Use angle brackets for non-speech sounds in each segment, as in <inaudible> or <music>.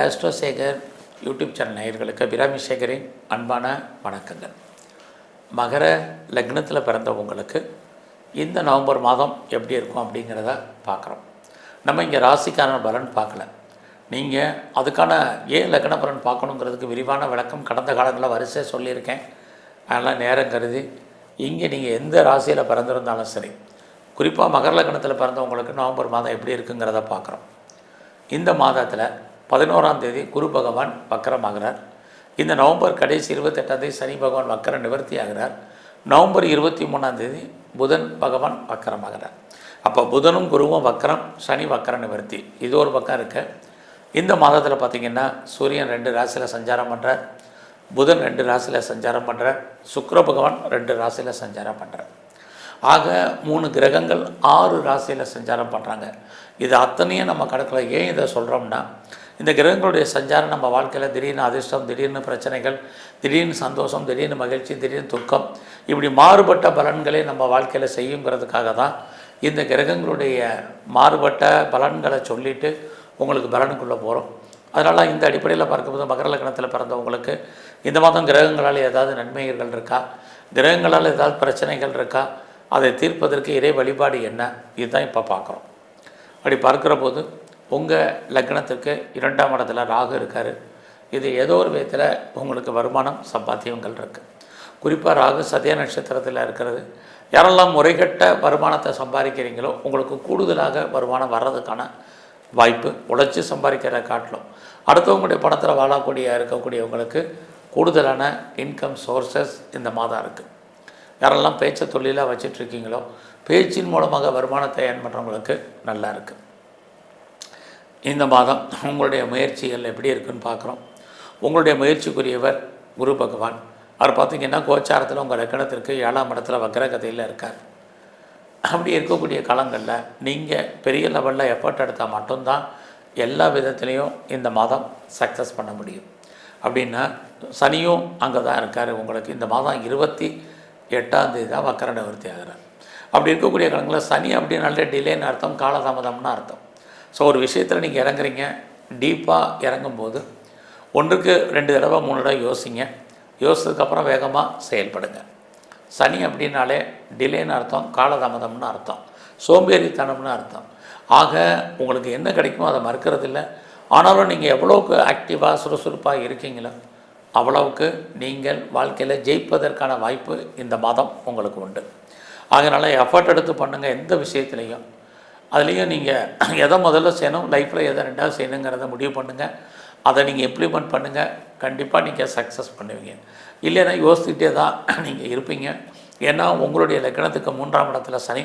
ஆஸ்ட்ரோசேகர் YouTube channel நேயர்களுக்கு அபிராமி சேகரின் அன்பான வணக்கங்கள். மகர லக்னத்தில் பிறந்தவங்களுக்கு இந்த நவம்பர் மாதம் எப்படி இருக்கும் அப்படிங்கிறத பார்க்குறோம். நம்ம இங்கே ராசிக்கான பலன் பார்க்கல. நீங்கள் அதுக்கான ஏன் லக்ன பலன் பார்க்கணுங்கிறதுக்கு விரிவான விளக்கம் கடந்த காலங்களில் வரிசை சொல்லியிருக்கேன். அதெல்லாம் நேரம் கருதி இங்கே நீங்கள் எந்த ராசியில் பிறந்திருந்தாலும் சரி குறிப்பாக மகர லக்னத்தில் பிறந்தவங்களுக்கு நவம்பர் மாதம் எப்படி இருக்குங்கிறத பார்க்குறோம். இந்த மாதத்தில் பதினோராம் தேதி குரு பகவான் வக்கரமாகிறார். இந்த நவம்பர் கடைசி இருபத்தெட்டாம் தேதி சனி பகவான் வக்கர நிவர்த்தி ஆகிறார் நவம்பர் இருபத்தி மூணாம் தேதி புதன் பகவான் வக்கரமாகிறார். அப்போ புதனும் குருவும் வக்கரம் சனி வக்கர நிவர்த்தி. இது ஒரு பக்கம் இருக்கு. இந்த மாதத்தில் பார்த்திங்கன்னா சூரியன் ரெண்டு ராசியில் சஞ்சாரம் பண்ணுறார் புதன் ரெண்டு ராசியில் சஞ்சாரம் பண்ணுறார் சுக்கர பகவான் ரெண்டு ராசியில் சஞ்சாரம் பண்ணுறார் ஆக மூணு கிரகங்கள் ஆறு ராசியில் சஞ்சாரம் பண்ணுறாங்க இது அத்தனையும் நம்ம கணக்கில் ஏன் இதை சொல்கிறோம்னா இந்த கிரகங்களுடைய சஞ்சாரம் நம்ம வாழ்க்கையில் திடீர்னு அதிர்ஷ்டம் திடீர்னு பிரச்சனைகள் திடீர்னு சந்தோஷம் திடீர்னு மகிழ்ச்சி திடீர்னு துக்கம் இப்படி மாறுபட்ட பலன்களை நம்ம வாழ்க்கையில் செய்யுங்கிறதுக்காக தான் இந்த கிரகங்களுடைய மாறுபட்ட பலன்களை சொல்லிட்டு உங்களுக்கு பலனுக்குள்ளே போகிறோம் அதனால் இந்த அடிப்படையில் பார்க்கும்போது மகர லக்னத்தில் பிறந்தவங்களுக்கு இந்த மாதம் கிரகங்களால் ஏதாவது நன்மைகள் இருக்கா? கிரகங்களால் ஏதாவது பிரச்சனைகள் இருக்கா? அதை தீர்ப்பதற்கு இறை வழிபாடு என்ன? இதுதான் இப்போ பார்க்குறோம். அப்படி பார்க்குற போது உங்கள் லக்னத்துக்கு இரண்டாம் இடத்துல ராகு இருக்கார். இது ஏதோ ஒரு விதத்தில் உங்களுக்கு வருமானம் சம்பாத்தியங்கள் இருக்குது குறிப்பாக ராகு சதய நட்சத்திரத்தில் இருக்கிறது. யாரெல்லாம் முறைகட்ட வருமானத்தை சம்பாதிக்கிறீங்களோ உங்களுக்கு கூடுதலாக வருமானம் வர்றதுக்கான வாய்ப்பு உழைச்சி சம்பாதிக்கிற காட்டிலும். அடுத்தவங்களுடைய பணத்தில் வாழக்கூடிய இருக்கக்கூடியவங்களுக்கு கூடுதலான இன்கம் சோர்சஸ் இந்த மாதம் இருக்குது யாரெல்லாம் பேச்சை தொழிலாக வச்சிட்ருக்கீங்களோ பேச்சின் மூலமாக வருமானத்தை ஏர்ன் பண்ணுறவங்களுக்கு நல்லா இருக்குது இந்த மாதம் உங்களுடைய முயற்சிகள் எப்படி இருக்குன்னு பார்க்குறோம். உங்களுடைய முயற்சிக்குரியவர் குரு பகவான். அவர் பார்த்திங்கன்னா கோச்சாரத்தில் உங்கள் லக்கணத்திற்கு ஏழாம் இடத்துல வக்ரகதையில் இருக்கார். அப்படி இருக்கக்கூடிய காலங்களில் நீங்கள் பெரிய லெவலில் எஃபர்ட் எடுத்தால் மட்டும்தான் எல்லா விதத்துலேயும் இந்த மாதம் சக்ஸஸ் பண்ண முடியும். அப்படின்னா சனியும் அங்கே தான் இருக்கார். உங்களுக்கு இந்த மாதம் இருபத்தி எட்டாம் தேதி தான் வக்கர நிவர்த்தி ஆகிறார். அப்படி இருக்கக்கூடிய காலங்களில் சனி அப்படின்னாலே டிலேன்னு அர்த்தம் காலதாமதம்னு அர்த்தம். ஸோ ஒரு விஷயத்தில் நீங்கள் இறங்குறீங்க டீப்பாக இறங்கும்போது ஒன்றுக்கு ரெண்டு தடவை மூணு தடவை யோசிங்க. யோசிச்சதுக்கப்புறம் வேகமாக செயல்படுங்க. சனி அப்படின்னாலே டிலேன்னு அர்த்தம் காலதாமதம்னு அர்த்தம் சோம்பேறித்தனம்னு அர்த்தம். ஆக உங்களுக்கு என்ன கிடைக்குமோ அதை மறுக்கிறதில்ல. ஆனாலும் நீங்கள் எவ்வளோக்கு ஆக்டிவாக சுறுசுறுப்பாக இருக்கீங்களோ அவ்வளவுக்கு நீங்கள் வாழ்க்கையில் ஜெயிப்பதற்கான வாய்ப்பு இந்த மாதம் உங்களுக்கு உண்டு. அதனால் எஃபர்ட் எடுத்து பண்ணுங்கள் எந்த விஷயத்துலையும். அதுலேயும் நீங்கள் எதை முதல்ல செய்யணும்? லைஃப்பில் எதை ரெண்டாவது செய்யணுங்கிறத முடிவு பண்ணுங்கள் அதை நீங்கள் இம்ப்ளிமெண்ட் பண்ணுங்கள் கண்டிப்பாக நீங்கள் சக்ஸஸ் பண்ணுவீங்க. இல்லைன்னா யோசிச்சுட்டே தான் நீங்கள் இருப்பீங்க. ஏன்னா உங்களுடைய லக்கணத்துக்கு மூன்றாம் இடத்துல சனி.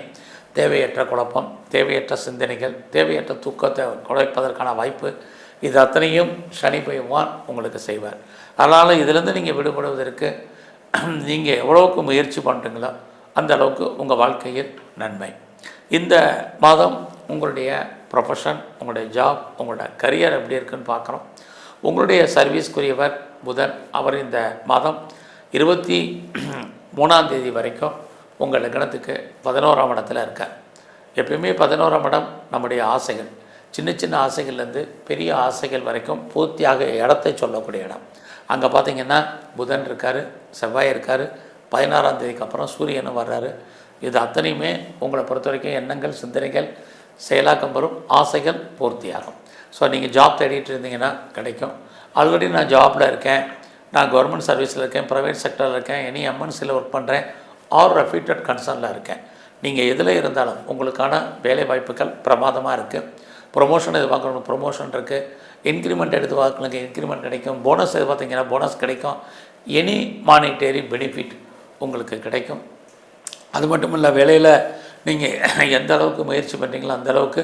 தேவையற்ற குழப்பம் தேவையற்ற சிந்தனைகள் தேவையற்ற தூக்கத்தை குறைப்பதற்கான வாய்ப்பு. இது அத்தனையும் சனி பகவான் உங்களுக்கு செய்வார். அதனால் இதிலேருந்து நீங்கள் விடுபடுவதற்கு நீங்கள் எவ்வளோக்கு முயற்சி பண்ணுறீங்களோ அந்த அளவுக்கு உங்கள் வாழ்க்கையில் நன்மை. இந்த மாதம் உங்களுடைய ப்ரொஃபஷன் உங்களுடைய ஜாப் உங்களோட கரியர் எப்படி இருக்குன்னு பார்க்குறோம். உங்களுடைய சர்வீஸ்க்குரியவர் புதன் அவர் இந்த மாதம் இருபத்தி மூணாம் தேதி வரைக்கும் உங்கள் லக்னத்துக்கு பதினோராம் இடத்துல இருக்கார். எப்பயுமே பதினோராம் இடம் நம்முடைய ஆசைகள். சின்ன சின்ன ஆசைகள்லேருந்து பெரிய ஆசைகள் வரைக்கும் பூர்த்தியாக இடத்தை சொல்லக்கூடிய இடம். அங்கே பார்த்தீங்கன்னா புதன் இருக்கார் செவ்வாய் இருக்கார் பதினாறாம் தேதிக்கு அப்புறம் சூரியனும் வர்றாரு. இது அத்தனையுமே உங்களை பொறுத்த வரைக்கும் எண்ணங்கள் சிந்தனைகள் செயலாக்கம் வரும் ஆசைகள் பூர்த்தியாகும் ஸோ நீங்கள் ஜாப் தேடிட்டு இருந்தீங்கன்னா கிடைக்கும். ஆல்ரெடி நான் ஜாப்பில் இருக்கேன். நான் கவர்மெண்ட் சர்வீஸில் இருக்கேன் ப்ரைவேட் செக்டரில் இருக்கேன் எனி எம்என்சியில் ஒர்க் பண்ணுறேன் ஆர் ரெஃப்யூட்டட் கன்சர்னில் இருக்கேன். நீங்கள் எதில் இருந்தாலும் உங்களுக்கான வேலை வாய்ப்புகள் பிரமாதமாக இருக்குது ப்ரொமோஷன் எதிர்பார்க்கணும் ப்ரொமோஷன் இருக்குது இன்க்ரிமெண்ட் எடுத்து பார்க்கணுங்க இன்க்ரிமெண்ட் கிடைக்கும். போனஸ் எதிர்பார்த்தீங்கன்னா போனஸ் கிடைக்கும். எனி மானிட்டரி பெனிஃபிட் உங்களுக்கு கிடைக்கும். அது மட்டும் இல்லை வேலையில் நீங்கள் எந்த அளவுக்கு முயற்சி பண்ணுறீங்களோ அந்த அளவுக்கு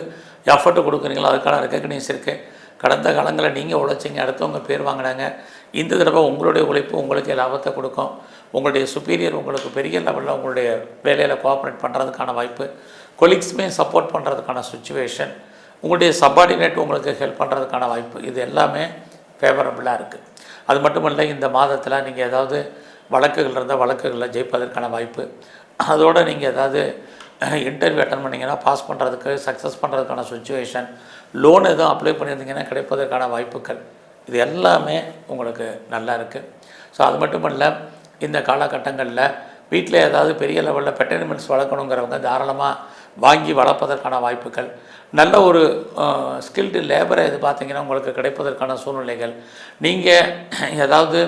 எஃபர்ட் கொடுக்குறீங்களோ அதுக்கான ரெக்கக்னைஸ் இருக்குது கடந்த காலங்களில் நீங்கள் உழைச்சிங்க அடுத்தவங்க பேர் வாங்கினாங்க. இந்த தடவை உங்களுடைய உழைப்பு உங்களுக்கு லாபத்தை கொடுக்கும். உங்களுடைய சுப்பீரியர் உங்களுக்கு பெரிய லெவலில் உங்களுடைய வேலையில் கோஆப்ரேட் பண்ணுறதுக்கான வாய்ப்பு. கொலீக்ஸுமே சப்போர்ட் பண்ணுறதுக்கான சுச்சுவேஷன் உங்களுடைய சப்பார்டினேட் உங்களுக்கு ஹெல்ப் பண்ணுறதுக்கான வாய்ப்பு. இது எல்லாமே ஃபேவரபுளாக இருக்குது அது மட்டும் இல்லை இந்த மாதத்தில் நீங்கள் ஏதாவது வழக்குகள் இருந்தால் வழக்குகளில் ஜெயிப்பதற்கான வாய்ப்பு. அதோடு நீங்கள் ஏதாவது இன்டர்வியூ அட்டன் பண்ணிங்கன்னா பாஸ் பண்ணுறதுக்கு சக்ஸஸ் பண்ணுறதுக்கான சுச்சுவேஷன் லோன் எதுவும் அப்ளை பண்ணியிருந்தீங்கன்னா கிடைப்பதற்கான வாய்ப்புகள். இது எல்லாமே உங்களுக்கு நல்லா இருக்குது ஸோ அது மட்டும் இல்லை இந்த காலகட்டங்களில் வீட்டில் ஏதாவது பெரிய லெவலில் பெட்டர்மெண்ட்ஸ் வளர்க்கணுங்கிறவங்க தாராளமாக வாங்கி வளர்ப்பதற்கான வாய்ப்புகள். நல்ல ஒரு ஸ்கில்டு லேபரை இது பார்த்தீங்கன்னா உங்களுக்கு கிடைப்பதற்கான சூழ்நிலைகள். நீங்கள் ஏதாவது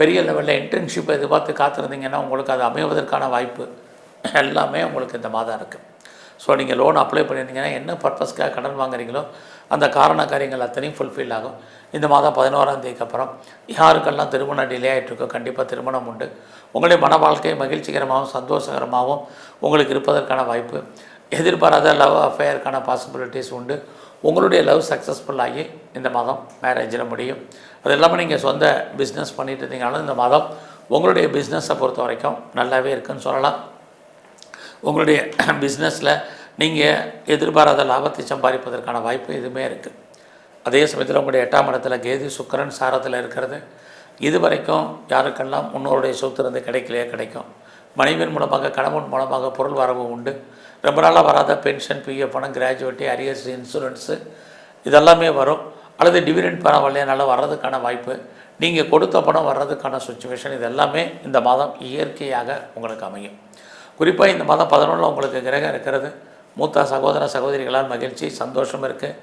பெரிய லெவலில் இன்டர்ன்ஷிப் எதிர்பார்த்து காத்திருந்தீங்கன்னா உங்களுக்கு அது அமைவதற்கான வாய்ப்பு. எல்லாமே உங்களுக்கு இந்த மாதம் இருக்குது ஸோ நீங்கள் லோன் அப்ளை பண்ணியிருந்தீங்கன்னா என்ன பர்பஸ்க்காக கடன் வாங்குறீங்களோ அந்த காரண காரியங்கள் அத்தனையும் ஃபுல்ஃபில் ஆகும். இந்த மாதம் பதினோராம் தேதிக்கு அப்புறம் யாருக்கெல்லாம் திருமணம் டிலே ஆகிட்டுருக்கோ கண்டிப்பாக திருமணம் உண்டு. உங்களுடைய மன வாழ்க்கை மகிழ்ச்சிகரமாகவும் சந்தோஷகரமாகவும் உங்களுக்கு இருப்பதற்கான வாய்ப்பு. எதிர்பாராத லவ் அஃபேருக்கான பாசிபிலிட்டிஸ் உண்டு. உங்களுடைய லவ் சக்ஸஸ்ஃபுல் ஆகி இந்த மாதம் மேரேஜில் முடியும். அது இல்லாமல் நீங்கள் சொந்த பிஸ்னஸ் பண்ணிட்டு இருந்தீங்கனாலும் இந்த மாதம் உங்களுடைய பிஸ்னஸை பொறுத்த வரைக்கும் நல்லாவே இருக்குன்னு சொல்லலாம். உங்களுடைய <clears throat> பிஸ்னஸில் நீங்கள் எதிர்பாராத லாபத்தை சம்பாதிப்பதற்கான வாய்ப்பு எதுவுமே இருக்குது அதே சமயத்தில் உங்களுடைய எட்டாம் இடத்துல கேது சுக்கரன் சாரத்தில் இருக்கிறது. இது வரைக்கும் யாருக்கெல்லாம் முன்னோருடைய சொத்து இருந்து கிடைக்கலையே கிடைக்கும். மனைவியின் மூலமாக கணவன் மூலமாக பொருள் வரவு உண்டு. ரொம்ப நாளாக வராத பென்ஷன் பிஎஃப் பணம் கிராஜுவேட்டி அரியர்ஸ் இன்சூரன்ஸு இதெல்லாமே வரும். அல்லது டிவிடெண்ட் பணம் வரலையனால வர்றதுக்கான வாய்ப்பு. நீங்கள் கொடுத்த பணம் வர்றதுக்கான சுச்சுவேஷன் இது எல்லாமே இந்த மாதம் இயற்கையாக உங்களுக்கு அமையும். குறிப்பாக இந்த மாதம் பதினொன்றில் உங்களுக்கு கிரகம் இருக்கிறது. மூத்த சகோதர சகோதரிகளால் மகிழ்ச்சி சந்தோஷம் இருக்குது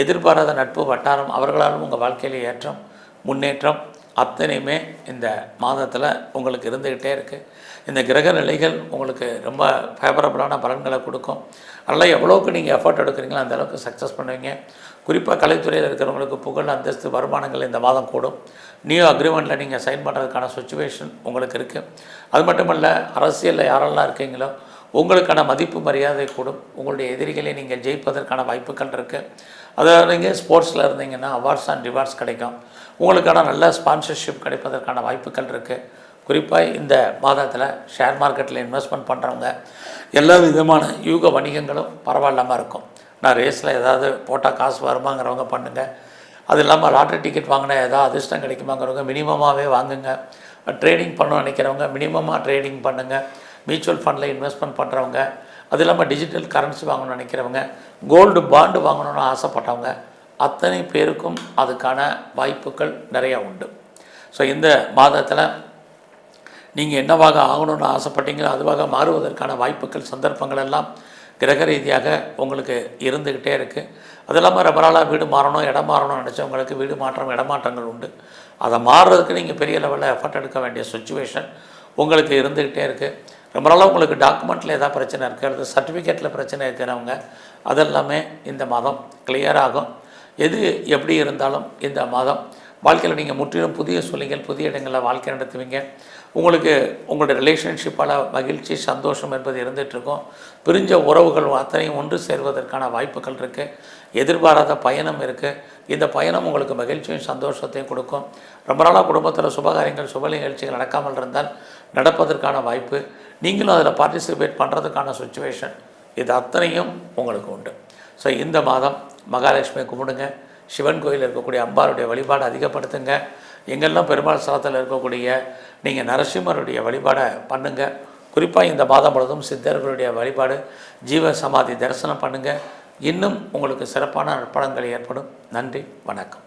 எதிர்பாராத நட்பு வட்டாரம் அவர்களாலும் உங்கள் வாழ்க்கையில் ஏற்றம் முன்னேற்றம் அத்தனையுமே இந்த மாதத்தில் உங்களுக்கு இருந்துக்கிட்டே இருக்குது இந்த கிரக நிலைகள் உங்களுக்கு ரொம்ப ஃபேவரபுளான பலன்களை கொடுக்கும். அதனால் எவ்வளோக்கு நீங்கள் எஃபர்ட் எடுக்கிறீங்களோ அந்த அளவுக்கு சக்ஸஸ் பண்ணுவீங்க. குறிப்பாக கலைத்துறையில் இருக்கிறவங்களுக்கு புகழ் அந்தஸ்து வருமானங்கள் இந்த மாதம் கூடும். நியூ அக்ரிமெண்ட்டில் நீங்கள் சைன் பண்ணுறதுக்கான சுச்சுவேஷன் உங்களுக்கு இருக்குது அது மட்டும் இல்லை அரசியலில் யாரெல்லாம் இருக்கீங்களோ உங்களுக்கான மதிப்பு மரியாதை கூடும். உங்களுடைய எதிரிகளை நீங்கள் ஜெயிப்பதற்கான வாய்ப்புகள் இருக்குது அதாவது நீங்கள் ஸ்போர்ட்ஸில் இருந்தீங்கன்னா அவார்ட்ஸ் அண்ட் ரிவார்ட்ஸ் கிடைக்கும். உங்களுக்கான நல்ல ஸ்பான்சர்ஷிப் கிடைப்பதற்கான வாய்ப்புகள் இருக்குது குறிப்பாக இந்த மாதத்தில் ஷேர் மார்க்கெட்டில் இன்வெஸ்ட்மெண்ட் பண்ணுறவங்க எல்லா விதமான யூக வணிகங்களும் பரவாயில்லாமல் இருக்கும். நான் ரேஸில் ஏதாவது போட்டால் காசு வருமாங்கிறவங்க பண்ணுங்கள் அது இல்லாமல் லாட்ரி டிக்கெட் வாங்கினா ஏதாவது அதிர்ஷ்டம் கிடைக்குமாங்கிறவங்க மினிமமாகவே வாங்குங்க. ட்ரேடிங் பண்ணணும்னு நினைக்கிறவங்க மினிமமாக ட்ரேடிங் பண்ணுங்கள் மியூச்சுவல் ஃபண்டில் இன்வெஸ்ட்மெண்ட் பண்ணுறவங்க அது இல்லாமல் டிஜிட்டல் கரன்சி வாங்கணும்னு நினைக்கிறவங்க கோல்டு பாண்டு வாங்கணும்னு ஆசைப்பட்டவங்க அத்தனை பேருக்கும் அதுக்கான வாய்ப்புகள் நிறையா உண்டு. ஸோ இந்த மாதத்தில் நீங்கள் என்னவாக ஆகணும்னு ஆசைப்பட்டீங்களோ அதுவாக மாறுவதற்கான வாய்ப்புகள் சந்தர்ப்பங்கள் எல்லாம் கிரக ரீதியாக உங்களுக்கு இருந்துக்கிட்டே இருக்குது அது இல்லாமல் ரொம்ப நாளாக வீடு மாறணும் இடம் மாறணும்னு நினச்சவங்களுக்கு வீடு மாற்றம் இடமாற்றங்கள் உண்டு. அதை மாறுறதுக்கு நீங்கள் பெரிய லெவலில் எஃபர்ட் எடுக்க வேண்டிய சுச்சுவேஷன் உங்களுக்கு இருந்துக்கிட்டே இருக்குது ரொம்ப நாளாக உங்களுக்கு டாக்குமெண்ட்டில் ஏதாவது பிரச்சனை இருக்குது அல்லது சர்டிஃபிகேட்டில் பிரச்சனை இருக்கிறவங்க அதெல்லாமே இந்த மாதம் கிளியர் ஆகும். எது எப்படி இருந்தாலும் இந்த மாதம் வாழ்க்கையில் நீங்கள் முற்றிலும் புதிய சூழ்நிலைகள் புதிய இடங்களில் வாழ்க்கை நடத்துவீங்க. உங்களுக்கு உங்களுடைய ரிலேஷன்ஷிப்பால் மகிழ்ச்சி சந்தோஷம் என்பது இருந்துகிட்ருக்கும் பிரிஞ்ச உறவுகள் அத்தனையும் ஒன்று சேர்வதற்கான வாய்ப்புகள் இருக்குது எதிர்பாராத பயணம் இருக்குது இந்த பயணம் உங்களுக்கு மகிழ்ச்சியும் சந்தோஷத்தையும் கொடுக்கும். ரொம்ப நாளாக குடும்பத்தில் சுபகாரியங்கள் சுப நிகழ்ச்சிகள் நடக்காமல் இருந்தால் நடப்பதற்கான வாய்ப்பு. நீங்களும் அதில் பார்ட்டிசிபேட் பண்ணுறதுக்கான சுச்சுவேஷன் இது அத்தனையும் உங்களுக்கு உண்டு. ஸோ இந்த மாதம் மகாலட்சுமியை கும்பிடுங்க. சிவன் கோயில் இருக்கக்கூடிய அம்பாருடைய வழிபாடு அதிகப்படுத்துங்க. எங்கெல்லாம் பெருமாள் ஸ்தலத்தில் இருக்கக்கூடிய நீங்கள் நரசிம்மருடைய வழிபாடை பண்ணுங்கள் குறிப்பாக இந்த மாதம் முழுவதும் சித்தர்களுடைய வழிபாடு ஜீவ சமாதி தரிசனம் பண்ணுங்கள் இன்னும் உங்களுக்கு சிறப்பான நற்பலன்கள் ஏற்படும். நன்றி வணக்கம்.